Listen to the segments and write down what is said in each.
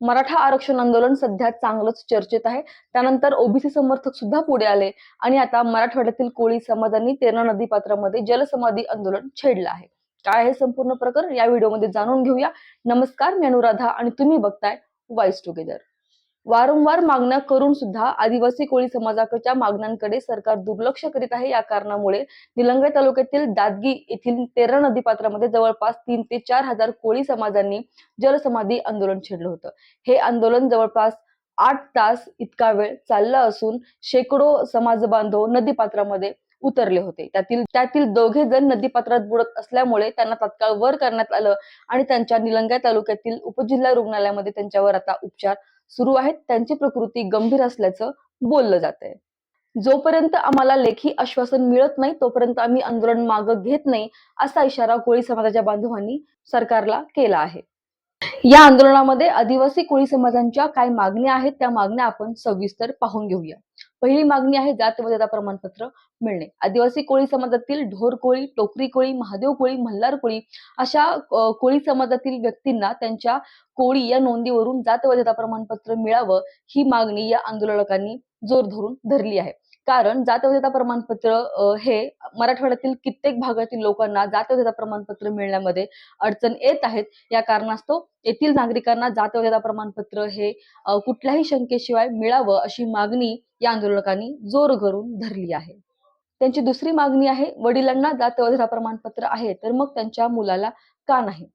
मराठा आरक्षण आंदोलन सध्या चांगलंच चर्चेत आहे. त्यानंतर ओबीसी समर्थक सुद्धा पुढे आले आणि आता मराठवाड्यातील कोळी समाजांनी तेरणा नदी पात्रामध्ये जलसमाधी आंदोलन छेडलं आहे. काय आहे संपूर्ण प्रकरण या व्हिडिओमध्ये जाणून घेऊया. नमस्कार मी अनुराधा आणि तुम्ही बघताय वाईस टुगेदर वारंवार मागण्या करून सुद्धा आदिवासी कोळी समाजाच्या मागण्यांकडे सरकार दुर्लक्ष करीत आहे. या कारणामुळे निलंगा तालुक्यातील दादगी येथील तेरणा नदीपात्रामध्ये जवळपास तीन ते चार हजार कोळी समाजांनी जलसमाधी आंदोलन छेडलं होतं. हे आंदोलन जवळपास आठ तास इतका वेळ चाललं असून शेकडो समाज बांधव नदीपात्रामध्ये उतरले होते. त्यातील त्यातील दोघे जण नदीपात्रात बुडत असल्यामुळे त्यांना तात्काळ वर करण्यात आलं आणि त्यांच्या निलंगा तालुक्यातील उपजिल्हा रुग्णालयामध्ये त्यांच्यावर आता उपचार सुरू आहेत त्यांची प्रकृती गंभीर असल्याचं बोललं जात आहे जोपर्यंत आम्हाला लेखी आश्वासन मिळत नाही तोपर्यंत आम्ही आंदोलन मागं घेत नाही असा इशारा कोळी समाजाच्या बांधवांनी सरकारला केला आहे. या आंदोलनामध्ये आदिवासी कोळी समाजांच्या काय मागण्या आहेत त्या मागण्या आपण सविस्तर पाहून घेऊया. पहिली मागणी आहे जात वैधता प्रमाणपत्र मिळणे. आदिवासी कोळी समाजातील ढोर कोळी टोकरी कोळी महादेव कोळी मल्हार कोळी अशा कोळी समाजातील व्यक्तींना त्यांच्या कोळी या नोंदीवरून जात वैधता प्रमाणपत्र मिळावं ही मागणी या आंदोलकांनी जोर धरून धरली आहे. कारण जात प्रमाणपत्र हे मराठवाड्यातील कित्येक भागातील लोकांना जातीयता प्रमाणपत्र मिळण्यामध्ये अडचण येत आहेत. या कारणास्तव येथील नागरिकांना जात प्रमाणपत्र हे कुठल्याही शंकेशिवाय मिळावं अशी मागणी या आंदोलकांनी जोर करून धरली आहे. त्यांची दुसरी मागणी आहे वडिलांना जात प्रमाणपत्र आहे तर मग त्यांच्या मुलाला का नाही?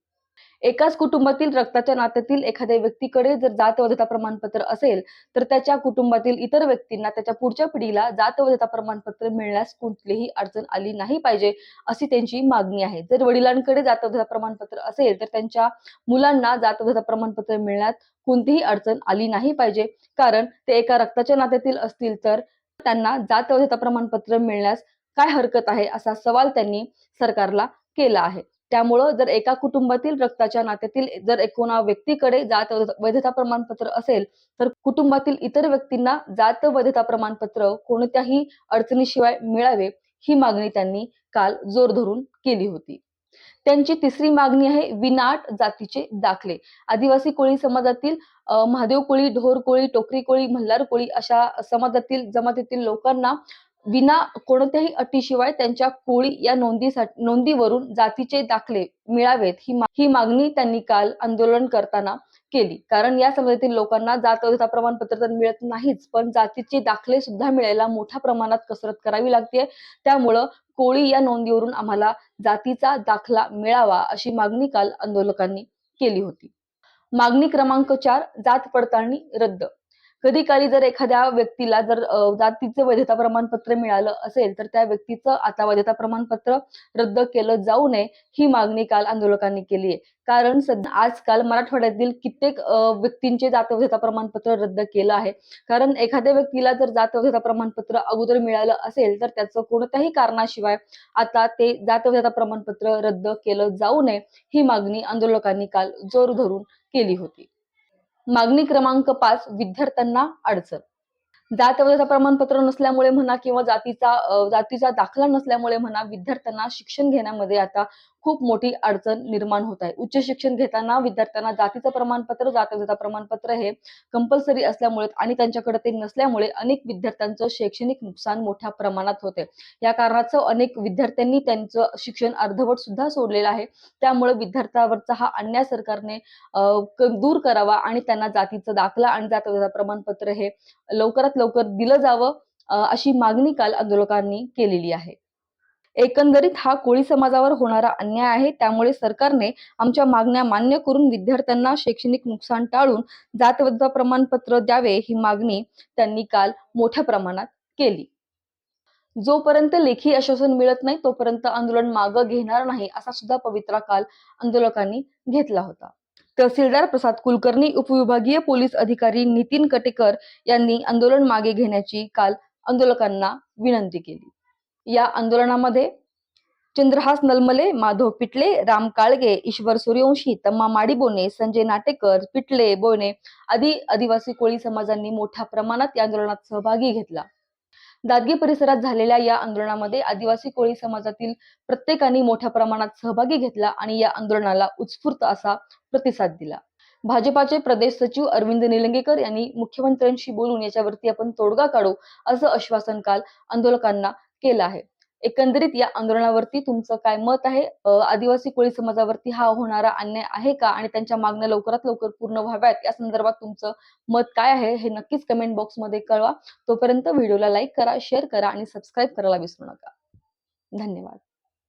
एकाच कुटुंबातील रक्ताच्या नात्यातील एखाद्या व्यक्तीकडे जर जातवधता प्रमाणपत्र असेल तर त्याच्या कुटुंबातील इतर व्यक्तींना त्याच्या पुढच्या पिढीला जातवधता प्रमाणपत्र मिळण्यास कुठलीही अडचण आली नाही पाहिजे अशी त्यांची मागणी आहे. जर वडिलांकडे जातवधता प्रमाणपत्र असेल तर त्यांच्या मुलांना जातवधता प्रमाणपत्र मिळण्यात कोणतीही अडचण आली नाही पाहिजे. कारण ते एका रक्ताच्या नात्यातील असतील तर त्यांना जातवधता प्रमाणपत्र मिळण्यास काय हरकत आहे असा सवाल त्यांनी सरकारला केला आहे. त्यामुळं जर एका कुटुंबातील रक्ताच्या नात्यातील जर एकोणा व्यक्तीकडे जात वैधता प्रमाणपत्र असेल तर कुटुंबातील इतर व्यक्तींना जात वैधता प्रमाणपत्र कोणत्याही अडचणीशिवाय मिळावे ही मागणी त्यांनी काल जोर धरून केली होती. त्यांची तिसरी मागणी आहे विनाट जातीचे दाखले. आदिवासी कोळी समाजातील महादेव कोळी ढोर कोळी टोकरी कोळी मल्हार कोळी अशा समाजातील जमातीतील लोकांना विना कोणत्याही अटीशिवाय त्यांच्या कोळी या नोंदीसाठी नोंदीवरून जातीचे दाखले मिळावेत ही मा- ही मागणी त्यांनी काल आंदोलन करताना केली. कारण या समाजातील लोकांना जात वैधता प्रमाणपत्र तर मिळत नाहीच पण जातीचे दाखले सुद्धा मिळायला मोठ्या प्रमाणात कसरत करावी लागते त्यामुळं कोळी या नोंदीवरून आम्हाला जातीचा दाखला मिळावा अशी मागणी काल आंदोलकांनी केली होती. मागणी क्रमांक चार जात पडताळणी रद्द कधी काळी जर एखाद्या व्यक्तीला जर जातीचं वैधता प्रमाणपत्र मिळालं असेल तर त्या व्यक्तीचं आता वैधता प्रमाणपत्र रद्द केलं जाऊ नये ही मागणी काल आंदोलकांनी केली आहे. कारण सध्या आजकाल मराठवाड्यातील कित्येक व्यक्तींचे जातवैधता प्रमाणपत्र रद्द केलं आहे. कारण एखाद्या व्यक्तीला जर जातवैधता प्रमाणपत्र अगोदर मिळालं असेल तर त्याचं कोणत्याही कारणाशिवाय आता ते जातवैधता प्रमाणपत्र रद्द केलं जाऊ नये ही मागणी आंदोलकांनी काल जोर धरून केली होती. मागणी क्रमांक पाच विद्यार्थ्यांना अडचण. जात वैधता प्रमाणपत्र नसल्यामुळे म्हणा किंवा जातीचा जातीचा दाखला नसल्यामुळे म्हणा विद्यार्थ्यांना शिक्षण घेण्यामध्ये आता खूप मोठी अडचण निर्माण होत आहे. उच्च शिक्षण घेताना विद्यार्थ्यांना जातीचं प्रमाणपत्र जात प्रमाणपत्र हे कंपल्सरी असल्यामुळे आणि त्यांच्याकडे ते नसल्यामुळे अनेक विद्यार्थ्यांचं शैक्षणिक नुकसान मोठ्या प्रमाणात होते. या कारणाचं अनेक विद्यार्थ्यांनी त्यांचं शिक्षण अर्धवट सुद्धा सोडलेलं आहे. त्यामुळे विद्यार्थ्यावरचा हा अन्याय सरकारने क- दूर करावा आणि त्यांना जातीचा दाखला आणि जात प्रमाणपत्र हे लवकरात लवकर दिलं जावं अशी मागणी काल आंदोलकांनी केलेली आहे. एकंदरीत हा कोळी समाजावर होणारा अन्याय आहे. त्यामुळे सरकारने आमच्या मागण्या मान्य करून विद्यार्थ्यांना शैक्षणिक नुकसान टाळून जातवैधता प्रमाणपत्र द्यावे ही मागणी त्यांनी काल मोठ्या प्रमाणात केली. जोपर्यंत लेखी आश्वासन मिळत नाही तोपर्यंत आंदोलन मागं घेणार नाही असा सुद्धा पवित्रा काल आंदोलकांनी घेतला होता. तहसीलदार प्रसाद कुलकर्णी उपविभागीय पोलीस अधिकारी नितीन कटेकर यांनी आंदोलन मागे घेण्याची काल आंदोलकांना विनंती केली. या आंदोलनामध्ये चंद्रहास नलमले माधव पिटले राम काळगे ईश्वर सूर्यवंशी तम्मा माडीबोने संजय नाटेकर पिटले बोने आदी आदिवासी कोळी समाजांनी मोठ्या प्रमाणात या आंदोलनात सहभागी घेतला. दादगी परिसरात झालेल्या या आंदोलनामध्ये आदिवासी कोळी समाजातील प्रत्येकाने मोठ्या प्रमाणात सहभागी घेतला आणि या आंदोलनाला उत्स्फूर्त असा प्रतिसाद दिला. भाजपाचे प्रदेश सचिव अरविंद निलंगेकर यांनी मुख्यमंत्र्यांशी बोलून याच्यावरती आपण तोडगा काढू असं आश्वासन काल आंदोलकांना केलं आहे. एकंदरीत या आंदोलनावरती तुमचं काय मत आहे? आदिवासी कोळी समाजावरती हा होणारा अन्याय आहे का? आणि त्यांच्या मागण्या लवकरात लवकर पूर्ण व्हाव्यात? या संदर्भात तुमचं मत काय आहे? हे नक्कीच कमेंट बॉक्समध्ये कळवा. तोपर्यंत व्हिडिओला लाईक करा शेअर करा आणि सबस्क्राईब करायला विसरू नका. धन्यवाद.